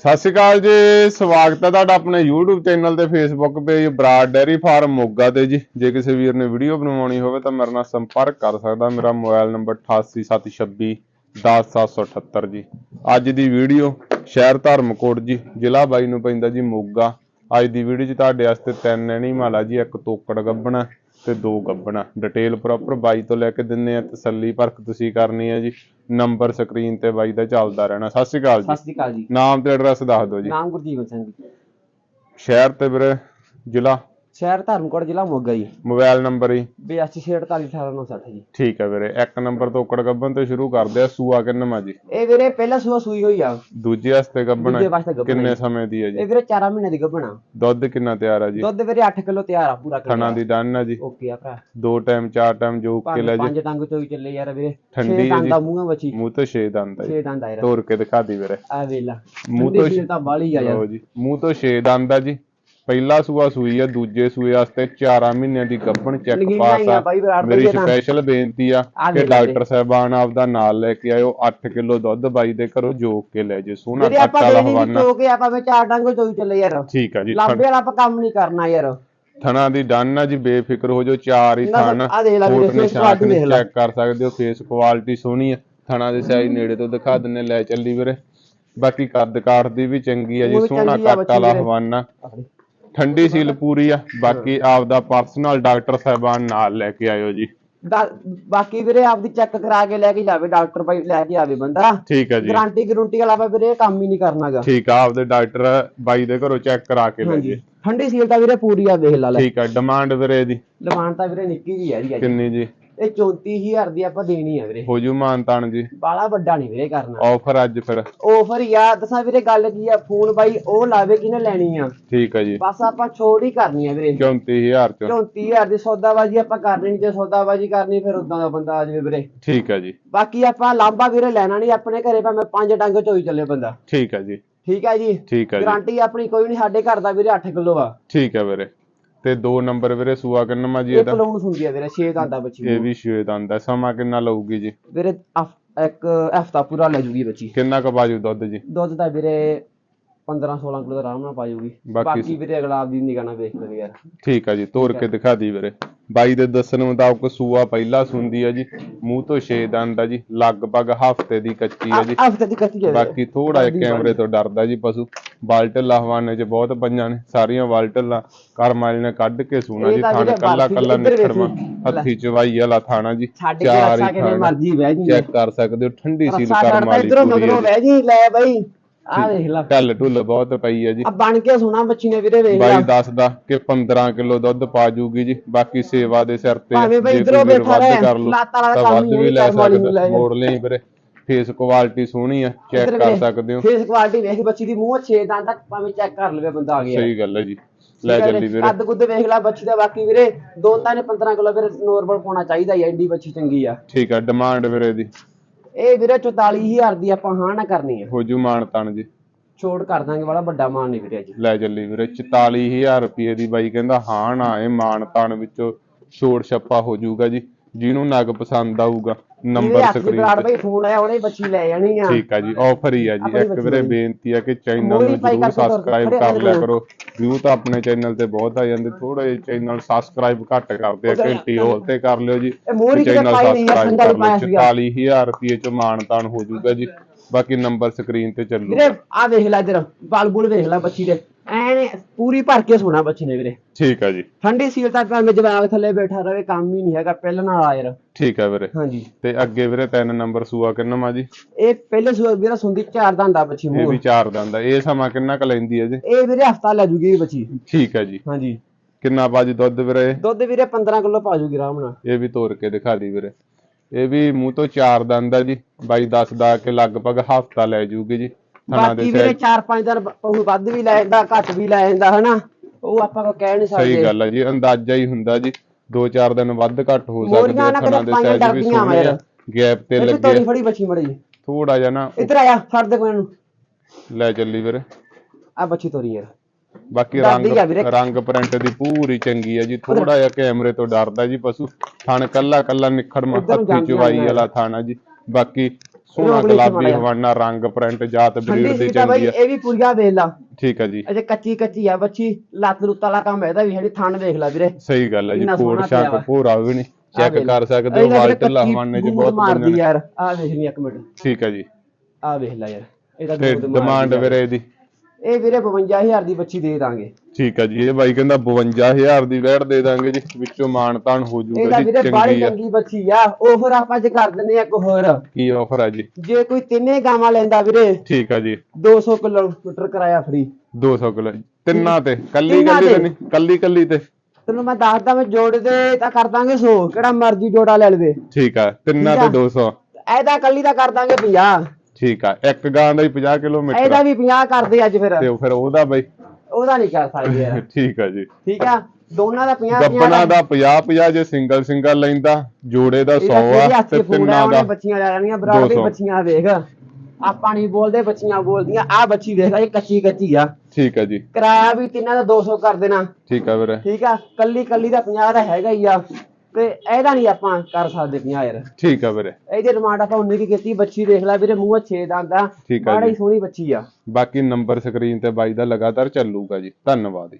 ਸਤਿ ਸ਼੍ਰੀ ਅਕਾਲ ਜੀ, ਸਵਾਗਤ ਹੈ ਤੁਹਾਡਾ ਆਪਣੇ YouTube ਚੈਨਲ ਤੇ Facebook page Brar dairy farm Moga ਤੇ ਜੀ। ਜੇ ਕਿਸੇ ਵੀਰ ਨੇ ਵੀਡੀਓ ਬਣਵਾਉਣੀ ਹੋਵੇ ਤਾਂ ਮੇਰੇ ਨਾਲ ਸੰਪਰਕ ਕਰ ਸਕਦਾ, ਮੇਰਾ ਮੋਬਾਈਲ ਨੰਬਰ 8876 10778 ਜੀ। ਅੱਜ ਦੀ ਵੀਡੀਓ ਸ਼ਹਿਰ ਧਰਮਕੋਟ ਜੀ, ਜ਼ਿਲ੍ਹਾ ਬਾਈ ਨੂੰ ਪੈਂਦਾ ਜੀ ਮੋਗਾ। ਅੱਜ ਦੀ ਵੀਡੀਓ 'ਚ ਤੁਹਾਡੇ ਵਾਸਤੇ ਤਿੰਨ ਐਨੀਮਲ ਆ ਜੀ, ਇੱਕ ਤੋਕੜ ਗੱਬਣਾ ਤੇ ਦੋ ਗੱਬਣਾ। ਡਿਟੇਲ ਪ੍ਰੋਪਰ ਬਾਈ ਤੋਂ ਲੈ ਕੇ ਦਿੰਨੇ ਆ, ਤਸੱਲੀ ਪਰਖ ਤੁਸੀਂ ਕਰਨੀ ਹੈ ਜੀ। ਨੰਬਰ ਸਕਰੀਨ ਤੇ ਬਾਈ ਦਾ ਚੱਲਦਾ ਰਹਿਣਾ। ਸਤਿ ਸ਼੍ਰੀ ਅਕਾਲ ਜੀ। ਸਤਿ ਸ੍ਰੀ ਅਕਾਲ ਜੀ। ਨਾਮ ਤੇ ਐਡਰੈਸ ਦੱਸ ਦਿਓ ਜੀ। ਨਾਮ ਗੁਰਜੀਵਨ ਸਿੰਘ ਜੀ। ਸ਼ਹਿਰ ਤੇ ਵੀਰੇ ਜ਼ਿਲ੍ਹਾ ਸ਼ਹਿਰ ਧਰਮਕੋਟ ਜ਼ਿਲ੍ਹਾ ਮੋਗਾ ਜੀ। ਮੋਬਾਈਲ ਨੰਬਰ ਹੀ 8248188960 ਜੀ। ਠੀਕ ਹੈ ਵੀਰੇ ਇੱਕ ਨੰਬਰ ਤੋਂ ਉਕੜ ਗੱਬਨ ਤੋਂ ਸ਼ੁਰੂ ਕਰਦੇ ਆ ਸੂਆ ਕਿੰਨਵਾਂ ਜੀ? ਇਹ ਵੀਰੇ ਪਹਿਲਾ ਸੂਆ ਸੂਈ ਹੋਈ ਆ। ਦੂਜੇ ਵਾਸਤੇ ਗੱਭਣ ਕਿੰਨੇ। ਸਮੇਂ ਦੀ ਹੈ ਇਹ ਜੀ ਵੀਰੇ 4 ਮਹੀਨੇ ਦੀ ਗੱਭਣਾ ਦੁੱਧ ਕਿੰਨਾ ਤਿਆਰ ਆ ਜੀ? ਦੁੱਧ ਵੀਰੇ 8 ਕਿਲੋ ਤਿਆਰ ਆ ਪੂਰਾ ਥਣਾ ਦੀ ਡਨ ਆ ਜੀ। ਓਕੇ ਆ ਭਰਾ। ਦੋ ਟਾਈਮ ਚਾਰ ਟਾਈਮ ਜੋ ਕੇ ਲੈ ਜੀ। ਪੰਜ ਡੰਗ ਚੋਈ ਚੱਲੇ ਯਾਰ ਵੀਰੇ। ਠੰਡੀ ਜੀ। ਦਾ ਮੂੰਹਾਂ ਬੱਚੀ। ਮੂੰਹ ਤੋਂ ਛੇ ਦੰਦ ਆ ਜੀ। ਛੇ ਦੰਦ ਆ ਤੋੜ ਕੇ ਦਿਖਾ ਦੀ ਵੀਰੇ। ਆ ਵੇਲਾ ਮੂੰਹ ਤੋਂ ਤੋਂ ਤਾਂ ਬਾਲੀ ਆ ਲਓ ਜੀ। ਮੂੰਹ ਤੋਂ ਛੇ ਦੰਦ ਆ ਜੀ। ਪਹਿਲਾ ਸੂਆ ਸੂਈ ਆ ਦੂਜੇ ਸੂਏ ਵਾਸਤੇ 4 ਮਹੀਨਿਆਂ ਦੀ ਗੱਭਣ ਚੈੱਕ ਪਾਸ ਆ। ਬਾਈ ਮੇਰੀ। ਸਪੈਸ਼ਲ ਬੇਨਤੀ ਆ ਆ ਕਿ ਲੈ ਡਾਕਟਰ ਸਾਹਿਬਾਨ ਆਪਦਾ ਨਾਲ ਲੈ ਕੇ ਆਇਓ 8 ਕਿਲੋ ਦੁੱਧ ਬਾਈ ਦੇ ਘਰੋਂ ਜੋਕ ਕੇ ਲੈ ਜੇ ਸੋਹਣਾ ਆਪਾਂ ਕੱਟਾ ਦੇਣੀ ਹਵਾਨਾ ਚੋ ਕੇ ਆਪਾਂ ਵਿੱਚ ਚਾਰ ਡੰਗ ਚੋਈ ਚੱਲੇ ਯਾਰ। ਠੀਕ ਆ ਜੀ ਲਾਂਬੇ ਵਾਲਾ ਆਪਾਂ ਕੰਮ ਨਹੀਂ ਕਰਨਾ ਯਾਰ। ਥਣਾ ਦੀ ਡਨ ਆ ਜੀ ਬੇਫਿਕਰ ਹੋ ਜੋ ਚਾਰ ਹੀ ਨਾ, ਥਣ। ਆ ਦੇਖ ਲੈ ਵੀਰੇ, ਫੋਟ face ਨਿਸ਼ਾਨ quality ਦੇਖ ਲੈ। ਚੈੱਕ ਕਰ ਸਕਦੇ ਹੋ ਫੇਸ ਕੁਆਲਿਟੀ ਸੋਹਣੀ ਆ। ਥਣਾ ਦੇ ਸਾਈਜ਼ ਨੇੜੇ ਤੋਂ ਦਿਖਾ ਦਿੰਨੇ ਲੈ ਚੱਲੀ ਵੀਰੇ। ਬਾਕੀ ਕੱਦ ਕਾਠ ਦੀ ਵੀ ਚੰਗੀ ਆ ਜੀ ਵੀ ਸੋਹਣਾ ਚੰਗੀ ਆ ਕੱਟ ਵੀਰੇ। ਹਵਾਨਾ। ਠੰਡੀ ਸੀਲ ਪੂਰੀ ਆ ਬਾਕੀ ਆਪਦਾ ਪਰਸਨਲ ਡਾਕਟਰ ਸਾਹਿਬਾਨ ਨਾਲ ਲੈ ਕੇ ਆਇਓ ਜੀ। ਦਾ- ਬਾਕੀ ਵੀਰੇ ਆਪਦੀ ਚੈੱਕ ਕਰਾ ਕੇ ਲੈ ਕੇ ਜਾਵੇ ਡਾਕਟਰ ਭਾਈ ਲੈ ਕੇ ਆਵੇ ਬੰਦਾ। ਠੀਕ ਆ ਜੀ। ਗਾਰੰਟੀ ਗਰੰਟੀ ਵਾਲਾ ਆਪਾਂ ਵੀਰੇ ਇਹ ਕੰਮ ਹੀ ਨਹੀਂ ਕਰਨਾਗਾ। ਠੀਕ ਆ ਆਪਦੇ ਡਾਕਟਰ ਬਾਈ ਦੇ ਘਰੋਂ ਚੈੱਕ ਕਰਾ ਕੇ ਲੈ ਹਾਂਜੀ। ਜੀ। ਠੰਡੀ ਸੀਲ ਤਾਂ ਵੀਰੇ ਪੂਰੀ ਆ ਦੇਖ ਲਾ ਲੈ। ਠੀਕ ਆ ਡਿਮਾਂਡ ਵੀਰੇ ਦੀ ਡਿਮਾਂਡ ਤਾਂ ਵੀਰੇ ਨਿੱਕੀ ਜੀ ਹੈ ਜੀ ਅੱਜ। ਕਿੰਨੀ ਜੀ? ਇਹ 34000 ਦੀ ਆਪਾਂ ਦੇਣੀ ਆ ਵੀਰੇ। ਹੋ ਜੂ ਮਾਨਤਾਨ ਜੀ। ਬਾਲਾ ਵੱਡਾ ਨਹੀਂ ਵੀਰੇ ਕਰਨਾ। ਆਫਰ ਅੱਜ ਫਿਰ। ਆਫਰ ਆ ਦੱਸਾਂ ਵੀਰੇ ਗੱਲ ਕੀ ਆ ਫੋਨ ਬਾਈ ਉਹ ਲਾਵੇ ਕਿਨੇ ਲੈਣੀ ਆ। ਠੀਕ ਆ ਜੀ। ਬਸ ਆਪਾਂ ਛੋੜ ਹੀ ਕਰਨੀ ਆ ਵੀਰੇ। 34000 ਚ। 34000 ਦੀ ਸੌਦਾਬਾਜੀ ਆਪਾਂ ਕਰਨੀ ਨੀ, ਜੇ ਸੌਦਾਬਾਜੀ ਕਰਨੀ ਫਿਰ ਉਦਾਂ ਦਾ ਬੰਦਾ ਆ ਜਾਵੇ ਵੀਰੇ। ਠੀਕ ਆ ਜੀ। ਬਾਕੀ ਆਪਾਂ ਲਾਂਬਾ ਵੀਰੇ ਲੈਣਾ ਨਹੀਂ ਆਪਣੇ ਘਰੇ ਭਾਵੇਂ ਪੰਜ ਡੰਗ ਚੋਈ ਚੱਲੇ ਬੰਦਾ। ਠੀਕ ਆ ਜੀ। ਠੀਕ ਆ ਜੀ। ਠੀਕ ਆ ਜੀ। ਗਾਰੰਟੀ ਆਪਣੀ ਕੋਈ ਨਹੀਂ ਸਾਡੇ ਘਰ ਦਾ ਵੀਰੇ 8 ਕਿਲੋ ਆ। ਠੀਕ ਆ ਵੀਰੇ। ਤੇ ਦੋ ਨੰਬਰ ਵੀਰੇ ਸੂਆ ਕਿੰਨਾ ਜੀ ਇਹ ਇਹਦਾ? ਪਲੂਣ ਹੁੰਦੀ ਆ ਵੀਰੇ 6 ਦੰਦਾ ਬੱਚੀ ਇਹ ਵੀ ਛੇ ਦੰਦ ਸਮਾਂ ਕਿੰਨਾ ਲਊਗੀ ਜੀ? ਵੀਰੇ ਇੱਕ ਹਫਤਾ ਪੂਰਾ ਲੈ ਜੂਗੀ ਬੱਚੀ। ਕਿੰਨਾ ਕੁ ਬਾਜੂ ਦੁੱਧ ਜੀ? ਦੁੱਧ ਤਾਂ ਵੀਰੇ 15 16 ਕਿਲੋ ਦਾ ਆਰਾਮ ਨਾਲ ਪਾਜੂਗੀ ਬਾਕੀ ਬਾਕੀ ਵੀਰੇ ਅਗਲਾ ਆਪਦੀ ਨਿਗਾਹ ਨਾਲ ਵੇਖ ਲਵੇ ਯਾਰ। ਠੀਕ ਆ ਜੀ ਤੋੜ ਕੇ ਦਿਖਾ ਦੀ ਵੀਰੇ। ਬਾਈ ਦੇ ਦੱਸਣ ਮੁਤਾਬਕ ਸੂਆ ਪਹਿਲਾ ਸੁੰਦੀ ਆ ਜੀ ਮੂੰਹ ਤੋਂ ਛੇ ਦੰਦ ਆ ਜੀ ਲਗਭਗ ਹਫ਼ਤੇ ਦੀ ਕੱਚੀ ਆ ਜੀ। ਹਫ਼ਤੇ ਦੀ ਕੱਟੀ ਹੈ ਬਾਕੀ ਥੋੜਾ ਜਿਹਾ ਕੈਮਰੇ ਤੋਂ ਡਰਦਾ ਜੀ ਪਸ਼ੂ। ਬਾਲਟਲਾ ਹਵਾਨੇ 'ਚ ਬਹੁਤ ਪਈਆਂ ਨੇ ਸਾਰੀਆਂ ਬਾਲਟਲਾ ਕਰਮਾਲ ਨੇ ਕੱਢ ਕੇ ਸੂਣਾ ਜੀ ਥਣ ਕੱਲਾ ਕੱਲਾ। ਨਿਖੜਵਾ ਹੱਥੀ ਚਵਾਈ ਵਾਲਾ ਥਾਣਾ ਜੀ ਚਾਰ ਹੀ ਥਾਣਾ। ਮਰਜ਼ੀ ਬਹਿ ਜੀ ਚੈੱਕ ਕਰ ਸਕਦੇ ਹੋ ਠੰਡੀ ਸੀਲ ਰੱਸਾ ਕਰਮ ਛੱਡਦਾ ਵਾਲੀ ਇਧਰੋਂ ਪੂਰੀ ਮਗਰੋਂ ਹੈ ਬਹਿ ਜੀ ਲੈ ਬਾਈ। ਆ ਲੈ। ਢੱਲ ਢੁੱਲ ਬਹੁਤ ਪਈ ਹੈ ਜੀ। ਆ ਬਣ ਕੇ ਸੋਣਾ ਬੱਚੀ ਨੇ ਵੀਰੇ ਵੇਖ ਬਾਈ ਲੈ। ਦੱਸਦਾ ਕਿ 15 ਕਿਲੋ ਦੁੱਧ ਪਾ ਜੂਗੀ ਜੀ ਬਾਕੀ ਸੇਵਾ ਦੇ ਸਿਰ ਤੇ ਭਾਵੇਂ ਬਾਈ ਇੱਧਰੋਂ ਬੈਠਾ ਰਹੇ, ਲੱਤ ਵਾਲਾ ਕੰਮ ਵੀ ਲੈ ਸਕਦਾ। ਮੋੜ ਲਈ ਵੀਰੇ। ਫੇਸ ਕੁਆਲਿਟੀ ਸੋਹਣੀ ਆ ਚੈੱਕ ਕਰ ਸਕਦੇ ਹੋ। ਫੇਸ ਕੁਆਲਿਟੀ ਵੇਖ ਬੱਚੀ ਦੀ ਮੂੰਹ 6 ਦੰਦ ਤੱਕ ਭਾਵੇਂ ਚੈੱਕ ਕਰ ਲਵੇ ਬੰਦਾ ਆ ਗਿਆ। ਸਹੀ ਗੱਲ ਹੈ ਜੀ। ਲੈ ਚੱਲੀ ਵੀਰੇ। ਕੱਦ ਕੁੱਦ ਵੇਖ ਲੈ ਬੱਚੀ ਦਾ ਬਾਕੀ ਵੀਰੇ ਦੋ ਤਾਂ ਨੇ 15 ਕਿਲੋ ਵੀਰੇ ਨੋਰਮਲ ਪਾਉਣਾ ਚਾਹੀਦਾ ਹੀ ਐਡੀ ਬੱਚੀ ਚੰਗੀ ਆ। ਠੀਕ ਆ ਡਿਮਾਂਡ ਵੀਰੇ ਦੀ। ਇਹ ਵੀਰੇ 44000 ਦੀ ਆਪਾਂ ਹਾਂ ਨਾ ਕਰਨੀ ਆ। ਹੋ ਜੂ ਮਾਨ ਤਾਨ ਜੀ। ਛੋਟ ਕਰ ਦਾਂਗੇ ਬੜਾ ਵੱਡਾ ਮਾਨ ਨਹੀਂ ਵੀਰੇ ਅੱਜ ਲੈ ਚੱਲੀ ਵੀਰੇ 44000 ਰੁਪਏ ਦੀ ਬਾਈ ਕਹਿੰਦਾ ਹਾਂ ਨਾ ਇਹ ਮਾਨ ਤਾਨ ਵਿੱਚੋਂ ਛੋੜ ਛੱਪਾ ਹੋ ਜਾਊਗਾ ਜੀ ਜਿਹਨੂੰ ਨਗ ਪਸੰਦ ਆਊਗਾ। ਨੰਬਰ ਸਕਰੀਨ ਬਰਾੜ ਤੇ ਬਈ ਫੋਨ ਆਇਆ ਉਹਨੇ ਬੱਚੀ ਲੈ ਜਾਣੀ ਆ। ਠੀਕ ਆ ਜੀ ਆਫਰ ਹੀ ਆ ਜੀ। ਇੱਕ ਵੀਰੇ। ਬੇਨਤੀ ਆ ਕਿ ਚੈਨਲ ਨੂੰ ਜਰੂਰ ਸਬਸਕ੍ਰਾਈਬ ਕਰ ਲਿਆ। ਕਰੋ। ਵਿਊ ਤਾਂ ਆਪਣੇ ਚੈਨਲ ਤੇ ਬਹੁਤ ਆ ਜਾਂਦੇ ਥੋੜਾ ਜਿਹਾ ਚੈਨਲ ਸਬਸਕ੍ਰਾਈਬ ਘੱਟ ਕਰਦੇ ਆ ਘੰਟੀ ਹੋਲ ਤੇ ਕਰ ਲਿਓ ਜੀ। ਚੈਨਲ ਸਬਸਕ੍ਰਾਈਬ ਕਰ ਲਿਓ ਸੀਗਾ। 44000 ਰੁਪਏ ਚ ਮਾਨ ਤਾਨ ਹੋ ਜਾਊਗਾ ਜੀ। ਬਾਕੀ ਨੰਬਰ ਸਕਰੀਨ ਤੇ ਚੱਲੂ। ਵੀਰੇ ਆ ਵੇਖ ਲੈ ਇਧਰ ਬਲ ਬੁਲ ਵੇਖ ਲੈ ਬੱਚੀ ਦੇ। ਪੂਰੀ ਭਰ ਕੇ ਸੋਣਾ ਬੱਚੀ ਨੇ ਵੀਰੇ। ਠੀਕ ਆ ਜੀ। ਠੰਡੀ ਸੀਲ ਤਾਂ ਭਾਵੇਂ ਜਵਾਗ ਥੱਲੇ ਬੈਠਾ ਰਵੇ ਕੰਮ ਹੀ ਨਹੀਂ ਹੈਗਾ ਪਹਿਲਾਂ ਨਾਲ ਆ ਯਾਰ। ਠੀਕ ਆ ਵੀਰੇ। ਹਾਂਜੀ। ਤੇ ਅੱਗੇ ਵੀਰੇ ਤਿੰਨ ਨੰਬਰ ਸੂਆ ਕਿੰਨਾ ਜੀ? ਇਹ ਪਹਿਲੇ ਸੂਆ ਵੀਰਾ ਸੁੰਦੀ ਚਾਰ ਦੰਦਾ ਬੱਚੀ ਇਹ ਮੂੰਹ। ਵੀ ਚਾਰ ਦੰਦ ਆ। ਇਹ ਸਮਾਂ ਕਿੰਨਾ ਕ ਲੈਂਦੀ ਹੈ ਜੀ? ਇਹ ਵੀਰੇ ਹਫਤਾ ਲੈ ਜੂਗੀ ਬੱਚੀ। ਠੀਕ ਆ ਜੀ। ਹਾਂਜੀ। ਕਿੰਨਾ ਬਾਜੀ ਦੁੱਧ ਵੀਰੇ ਦੁੱਧ ਵੀਰੇ 15 ਕਿਲੋ ਪਾ ਜੂਗੀ ਆਰਾਮ ਨਾਲ। ਇਹ ਵੀ ਤੋੜ ਕੇ ਦਿਖਾ ਦੀ ਵੀਰੇ। ਇਹ ਵੀ ਮੂੰਹ ਤੋਂ ਚਾਰ ਦੰਦ ਆ ਜੀ। ਬਾਈ ਦੱਸਦਾ ਕਿ ਲਗਭਗ ਹਫਤਾ ਲੈ ਜੂਗੀ ਜੀ। ਦੇ ਬਾਕੀ ਵੀਰੇ ਸਾਈਜ਼ 4-5 ਦਿਨ ਪਹੂ ਵੱਧ ਵੀ ਲੈ ਜਾਂਦਾ ਘੱਟ ਵੀ ਲੈ ਜਾਂਦਾ ਹਨਾ? ਉਹ ਆਪਾਂ ਕੋ ਕਹਿ ਨਹੀਂ ਸਹੀ ਸਕਦੇ। ਗੱਲ ਆ ਜੀ ਅੰਦਾਜ਼ਾ ਹੀ ਹੁੰਦਾ ਜੀ। 2-4 ਦਿਨ ਵੱਧ ਘੱਟ ਹੋ ਸਕਦੇ ਆ ਥਣਾ ਦੇ ਸਾਈਜ਼ ਵੀ ਸੋਹਣੇ ਆ। ਗੈਪ ਤੇ ਲੱਗੇ। ਫੜੀ ਬੱਚੀ ਮੜੀ ਥੋੜਾ ਜਿਹਾ ਨਾ ਇੱਧਰ ਆਇਆ ਫੜ ਦੇ ਕੋਈ ਨੂੰ। ਲੈ ਚੱਲੀ ਵੀਰੇ। ਆ ਬੱਚੀ ਤੋਰੀ ਯਾਰ। ਬਾਕੀ ਰੰਗ ਆ। ਰੰਗ ਪ੍ਰਿੰਟ ਦੀ ਪੂਰੀ ਚੰਗੀ ਆ ਜੀ ਥੋੜਾ ਜਿਹਾ ਕੈਮਰੇ ਤੋਂ ਡਰਦਾ ਜੀ ਪਸ਼ੂ। ਥਣ ਕੱਲਾ ਕੱਲਾ ਨਿਖੜ ਜਾਂਦੀਆਂ ਚਵਾਈ। ਵਾਲਾ ਥਾਣਾ ਜੀ। ਬਾਕੀ ਸੋਹਣਾ ਰੋਗਲੀ ਗੁਲਾਬੀ ਸਮਾਇਆ। ਹਵਾਨਾ ਰੰਗ ਪ੍ਰਿੰਟ ਜਾਤ ਬਰੀਡ ਠੰਡੀ ਦੀ ਸੀ ਤਾਂ ਬਾਈ ਚੰਗੀ ਆ। ਇਹ ਵੀ ਪੂਰੀਆ ਵੇਖ ਲਾ। ਠੀਕ ਆ ਜੀ। ਅਜੇ ਕੱਚੀ ਕੱਚੀ ਆ ਬੱਚੀ ਲੱਤ ਲੁੱਤ ਵਾਲਾ ਕੰਮ ਇਹਦਾ ਵੀ ਜਿਹੜੀ ਥਣ ਦੇਖ ਲੈ ਵੀਰੇ। ਸਹੀ ਗੱਲ ਹੈ ਜੀ ਇੰਨਾ ਕੋਡ ਸੋਹਣਾ ਪਿਆ ਸ਼ਾਕ ਵਾ। ਪੂਰਾ ਵੀ ਨਹੀਂ। ਆਹ ਚੈੱਕ ਵੇਖ ਕਰ ਲੈ। ਸਕਦੇ ਹੋ ਇਹਦਾ ਵੀਰੇ ਵਾਲਟਲਾ ਕੱਚੀ ਹਵਾਨੇ ਚ ਗੂੰਦ ਬਹੁਤ ਮਾਰਦੀ ਬੰਦੇ ਨੇ। ਯਾਰ ਆ ਵੇਖ ਲਈ ਇੱਕ ਮਿੰਟ। ਠੀਕ ਆ ਜੀ। ਆ ਵੇਖ ਲੈ ਯਾਰ ਇਹਦਾ ਤੇ ਗੂੰਦ ਮਾਰਦੀ ਡਿਮਾਂਡ ਯਾਰ। ਵੀਰੇ ਇਹਦੀ। ਇਹ ਵੀਰੇ 52000 ਦੀ ਬੱਚੀ ਦੇ ਦਾਂਗੇ। ਠੀਕ ਆ ਜੀ ਇਹ ਬਾਈ ਕਹਿੰਦਾ 52000 ਦੀ ਵੈਟ ਦੇ ਦਾਂਗੇ ਜੀ ਵਿੱਚੋਂ ਮਾਨਤਾਨ ਹੋ ਇਹਦਾ ਜਾਊਗਾ ਜੀ ਵੀਰੇ ਬਾੜੀ ਚੰਗੀ ਆ। ਚੰਗੀ ਬੱਚੀ ਆ ਆਫਰ ਆਪਾਂ ਚ ਕਰ ਦਿੰਦੇ ਆ ਇੱਕ ਹੋਰ। ਕੀ ਆਫਰ ਆ ਜੀ? ਜੇ ਕੋਈ ਤਿੰਨੇ ਗਾਵਾਂ ਲੈਂਦਾ ਵੀਰੇ ਠੀਕ ਆ ਜੀ। 200 ਕਿਲੋਮੀਟਰ ਕਿਰਾਇਆ ਫ੍ਰੀ 200 ਕਿਲੋ ਤਿੰਨਾਂ ਤੇ ਕੱਲੀ ਤਿੰਨਾਂ ਕੱਲੀ ਤੇ ਤੇ। ਨਹੀਂ ਕੱਲੀ ਕੱਲੀ ਤੇ। ਤੈਨੂੰ ਮੈਂ ਦੱਸਦਾ ਮੈਂ ਜੋੜ ਦੇ ਤਾਂ ਕਰ ਦਾਂਗੇ 100 ਕਿਹੜਾ ਮਰਜ਼ੀ ਜੋੜਾ ਲੈ ਲਵੇ। ਠੀਕ ਆ ਤਿੰਨਾਂ ਠੀਕ ਤੇ ਆ। 200 ਇਹਦਾ ਕੱਲੀ ਦਾ ਕਰ ਦਾਂਗੇ 50 ਠੀਕ ਆ ਇੱਕ ਗਾਂ ਦਾ ਹੀ 50 ਕਿਲੋਮੀਟਰ ਇਹਦਾ ਵੀ 50 ਕਰਦੇ ਅੱਜ ਫਿਰ। ਤੇ ਉਹ ਫਿਰ ਉਹਦਾ ਬਾਈ। ਉਹਦਾ ਨਹੀਂ ਕਰ ਸਕਦੇ ਯਾਰ। ਠੀਕ ਆ ਜੀ। ਠੀਕ ਆ ਦੋਨਾਂ ਦਾ 50 ਗੱਬਣਾ ਦਾ। 50 50 ਜੇ ਸਿੰਗਲ ਸਿੰਗਲ ਲੈਂਦਾ ਜੋੜੇ ਦਾ 100 ਆ ਤੇ ਤਿੰਨਾਂ ਦਾ ਬੱਚੀਆਂ ਲੈ ਲੈਣੀਆਂ ਬਰਾੜ ਦੀ 200 ਬੱਚੀਆਂ ਵੇਖ। ਆਪਾਂ ਨਹੀਂ ਬੋਲਦੇ ਬੱਚੀਆਂ ਬੋਲਦੀਆਂ। ਆ ਬੱਚੀ ਵੇਖ ਇਹ ਕੱਚੀ ਕੱਚੀ ਆ। ਠੀਕ ਆ ਜੀ। ਕਿਰਾਇਆ ਵੀ ਤਿੰਨਾਂ ਦਾ 200 ਕਰ ਦੇਣਾ। ਠੀਕ ਆ ਵੀਰੇ। ਠੀਕ ਆ ਕੱਲੀ ਕੱਲੀ ਦਾ 50 ਦਾ ਹੈਗਾ ਹੀ ਆ। ਇਹਦਾ ਨਹੀਂ ਆਪਾਂ ਕਰ ਸਕਦੇ 50 ਯਾਰ। ਠੀਕ ਆ ਵੀਰੇ। ਇਹਦੀ ਡਿਮਾਂਡ ਆਪਾਂ ਉਨੀ ਕੀ ਕੀਤੀ ਬੱਚੀ ਦੇਖ ਲੈ ਵੀਰੇ ਮੂੰਹ 6 ਦੰਦ ਆ ਠੀਕ ਆ ਬੜੀ ਜੀ। ਸੋਹਣੀ ਬੱਚੀ ਆ। ਬਾਕੀ ਨੰਬਰ ਸਕਰੀਨ ਤੇ ਬਾਈ ਦਾ ਲਗਾਤਾਰ ਚੱਲੂਗਾ ਜੀ। ਧੰਨਵਾਦ ਜੀ।